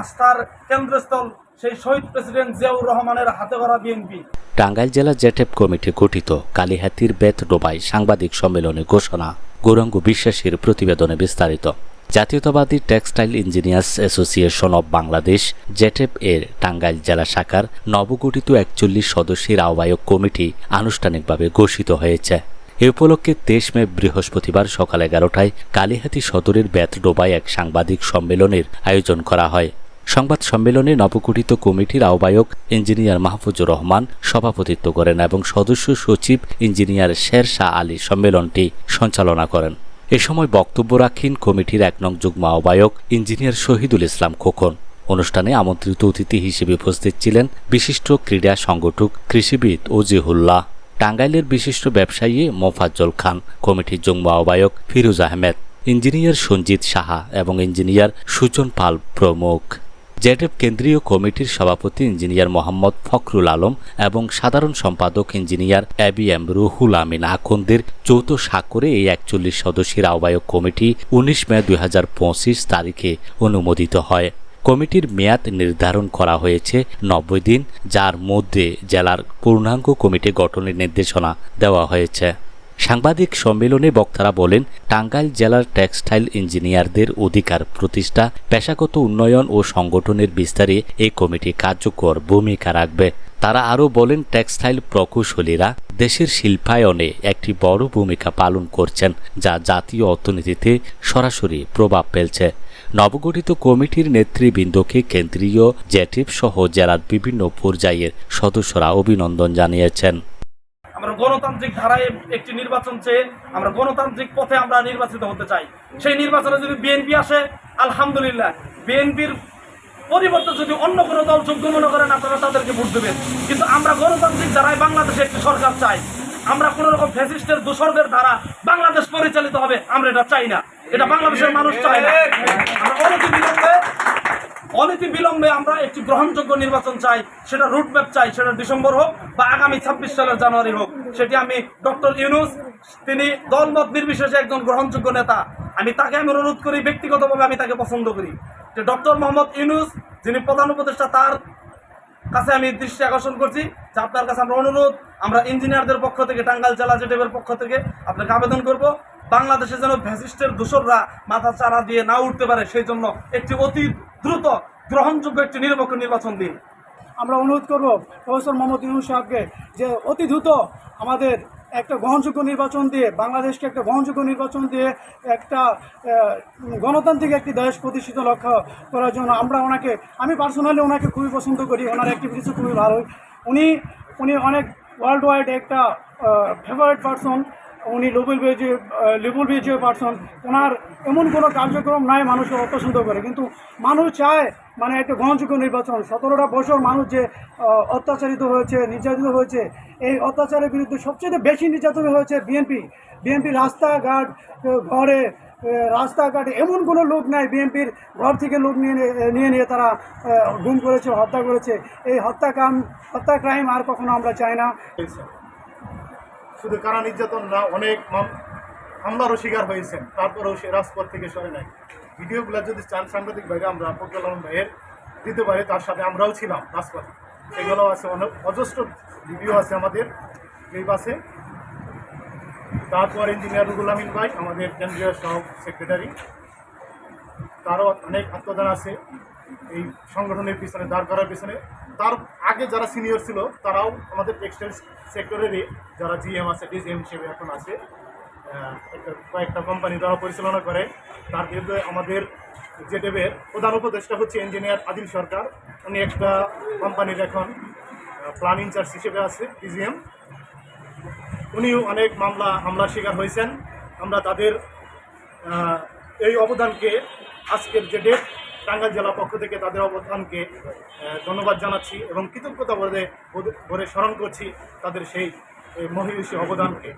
আস্থার কেন্দ্রস্থল সেই শহীদ প্রেসিডেন্ট জিয়াউর রহমানের হাতে গড়া বিএনপি। টাঙ্গাইল জেলা জেটেপ কমিটি গঠিত কালীহাতির বেত ডোবায় সাংবাদিক সম্মেলনে ঘোষণা, গৌরাঙ্গ বিশ্বাসের প্রতিবেদনে বিস্তারিত। জাতীয়তাবাদী textile engineers association of Bangladesh জেটেপ এর টাঙ্গাইল জেলা শাখার নবগঠিত একচল্লিশ সদস্যের আহ্বায়ক কমিটি আনুষ্ঠানিকভাবে ঘোষিত হয়েছে। এ উপলক্ষে তেইশ মে বৃহস্পতিবার সকাল এগারোটায় কালীহাতি সদরের বেতডোবায় এক সাংবাদিক সম্মেলনের আয়োজন করা হয়। সংবাদ সম্মেলনে নবগঠিত কমিটির আহ্বায়ক ইঞ্জিনিয়ার মাহফুজুর রহমান সভাপতিত্ব করেন এবং সদস্য সচিব ইঞ্জিনিয়ার শের শাহ আলী সম্মেলনটি সঞ্চালনা করেন। এ সময় বক্তব্য রাখেন কমিটির এক নং যুগ্ম আহ্বায়ক ইঞ্জিনিয়ার শহীদুল ইসলাম খোকন। অনুষ্ঠানে আমন্ত্রিত অতিথি হিসেবে উপস্থিত ছিলেন বিশিষ্ট ক্রীড়া সংগঠক কৃষিবিদ ওজিহুল্লাহ টাঙ্গাইলের বিশিষ্ট ব্যবসায়ী মোফাজ্জল খান, কমিটির যুগ্ম আহ্বায়ক ফিরোজ আহমেদ, ইঞ্জিনিয়ার সঞ্জিত সাহা এবং ইঞ্জিনিয়ার সুজন পাল প্রমুখ। জেডএফ কেন্দ্রীয় কমিটির সভাপতি ইঞ্জিনিয়ার মোহাম্মদ ফখরুল আলম এবং সাধারণ সম্পাদক engineer A B M Ruhul Amin আখন্দের যৌথ স্বাক্ষরে এই একচল্লিশ সদস্যের আহ্বায়ক কমিটি উনিশ মে দু হাজার পঁচিশ তারিখে অনুমোদিত হয়। কমিটির মেয়াদ নির্ধারণ করা হয়েছে নব্বই দিন, যার মধ্যে জেলার পূর্ণাঙ্গ কমিটি গঠনের নির্দেশনা দেওয়া হয়েছে। সাংবাদিক সম্মেলনে বক্তারা বলেন, টাঙ্গাইল জেলার টেক্সটাইল ইঞ্জিনিয়ারদের অধিকার প্রতিষ্ঠা, পেশাগত উন্নয়ন ও সংগঠনের বিস্তারে এই কমিটি কার্যকর ভূমিকা রাখবে। তারা আরও বলেন, টেক্সটাইল প্রকৌশলীরা দেশের শিল্পায়নে একটি বড় ভূমিকা পালন করছেন, যা জাতীয় অর্থনীতিতে সরাসরি প্রভাব ফেলছে। নবগঠিত কমিটির নেতৃবৃন্দকে কেন্দ্রীয় জেটিভ সহ জেলার বিভিন্ন পর্যায়ের সদস্যরা অভিনন্দন জানিয়েছেন। আমরা গণতান্ত্রিক ধারায় একটি নির্বাচন চেয়ে আমরা গণতান্ত্রিক পথে আমরা নির্বাচিত হতে চাই। সেই নির্বাচনে যদি বিএনপি আসে, আলহামদুলিল্লাহ। বিএনপির পরিবর্তে যদি অন্য কোনো দল যোগ্য মনে করেন আপনারা তাদেরকে ভোট দেবেন। কিন্তু আমরা গণতান্ত্রিক ধারায় বাংলাদেশে একটি সরকার চাই। আমরা কোন রকম ফ্যাসিস্টের দূষণের দ্বারা বাংলাদেশ পরিচালিত হবে, আমরা এটা চাই না। এটা বাংলাদেশের মানুষ চায় না। আমরা অনতি বিলম্বে আমরা একটি গ্রহণযোগ্য নির্বাচন চাই, সেটা রুটম্যাপ চাই, সেটা ডিসেম্বর হোক বা আগামী ছাব্বিশ সালের জানুয়ারি হোক। সেটি আমি ডক্টর ইউনুস, তিনি দলমত নির্বিশেষে একজন গ্রহণযোগ্য নেতা। আমি তাকে আমি অনুরোধ করি, ব্যক্তিগতভাবে আমি তাকে পছন্দ করি। যে ডক্টর মোহাম্মদ ইউনুস, যিনি প্রধান উপদেষ্টা, তার কাছে আমি দৃষ্টি আকর্ষণ করছি যে আপনার কাছে আমরা অনুরোধ, আমরা ইঞ্জিনিয়ারদের পক্ষ থেকে, টাঙ্গাইল জেলা জেটেবের পক্ষ থেকে আপনাকে আবেদন করব। বাংলাদেশে যেন ফ্যাসিস্টের দোসররা মাথা চারা দিয়ে না উঠতে পারে, সেই জন্য একটি অতি দ্রুত গ্রহণযোগ্য একটি নিরপেক্ষ নির্বাচন দিন। আমরা অনুরোধ করব প্রফেসর মোহাম্মদ ইউনুস সাহেবকে যে অতি দ্রুত আমাদের একটা গ্রহণযোগ্য নির্বাচন দিয়ে, বাংলাদেশকে একটা গ্রহণযোগ্য নির্বাচন দিয়ে একটা গণতান্ত্রিক একটি দেশ প্রতিষ্ঠিত লক্ষ্য করার জন্য আমরা ওনাকে, আমি পার্সোনালি ওনাকে খুবই পছন্দ করি, ওনার অ্যাক্টিভিটিস খুবই ভালো। উনি উনি অনেক ওয়ার্ল্ড ওয়াইড একটা ফেভারিট পার্সন উনি লোবেল বেজে লেবুল বেজে পার্সন ওনার এমন কোনো কার্যক্রম নাই মানুষ অপছন্দ করে। কিন্তু মানুষ চায় মানে একটা গ্রহণযোগ্য নির্বাচন। সতেরোটা বছর মানুষ যে অত্যাচারিত হয়েছে, নির্যাতিত হয়েছে, এই অত্যাচারের বিরুদ্ধে সবচেয়ে বেশি নির্যাতন হয়েছে বিএনপি। বিএনপি রাস্তাঘাট ঘরে রাস্তাঘাটে এমন কোনো লোক নাই বিএনপির ঘর থেকে লোক নিয়ে নিয়ে- নিয়ে তারা গুম করেছে, হত্যা করেছে। এই হত্যাকাম হত্যা ক্রাইম আর কখনো আমরা চাই না। শুধু কারা নির্যাতন না অনেক হামলারও শিকার হয়েছেন, তারপরেও সে রাজপথ থেকে সরে নাই। ভিডিওগুলো যদি চান সাংবাদিক ভাইরা, আমরা আলম ভাইয়ের দিতে পারি, তার সাথে আমরাও ছিলাম রাজপথে। সেগুলো আছে অনেক অজস্র ভিডিও আছে আমাদের এই বাসে তারপর ইঞ্জিনিয়ার রুহুল আমিন ভাই, আমাদের কেন্দ্রীয় সহ সেক্রেটারি তারও অনেক আত্মদান আছে এই সংগঠনের পিছনে, দাঁড় করার পিছনে। তার আগে যারা সিনিয়র ছিল, তারাও আমাদের টেক্সটাইল সেক্টরেরই যারা জিএম আছে ডিজিএম হিসেবে এখন আছে। কয়েকটা কোম্পানি দ্বারা পরিচালনা করে। তার বিরুদ্ধে আমাদের জেডেবের প্রধান উপদেষ্টা হচ্ছে ইঞ্জিনিয়ার আদিল সরকার। উনি একটা কোম্পানির এখন প্ল্যান ইনচার্জ হিসেবে আছে পিজিএম উনিও অনেক মামলা, হামলার শিকার হয়েছেন। আমরা তাদের এই অবদানকে, আজকের যে ডেট টাঙ্গাইল জেলা পক্ষ থেকে তাদের অবদানকে ধন্যবাদ জানাচ্ছি এবং কৃতজ্ঞতা বলে বলে স্মরণ করছি তাদের সেই মহিষী অবদানকে।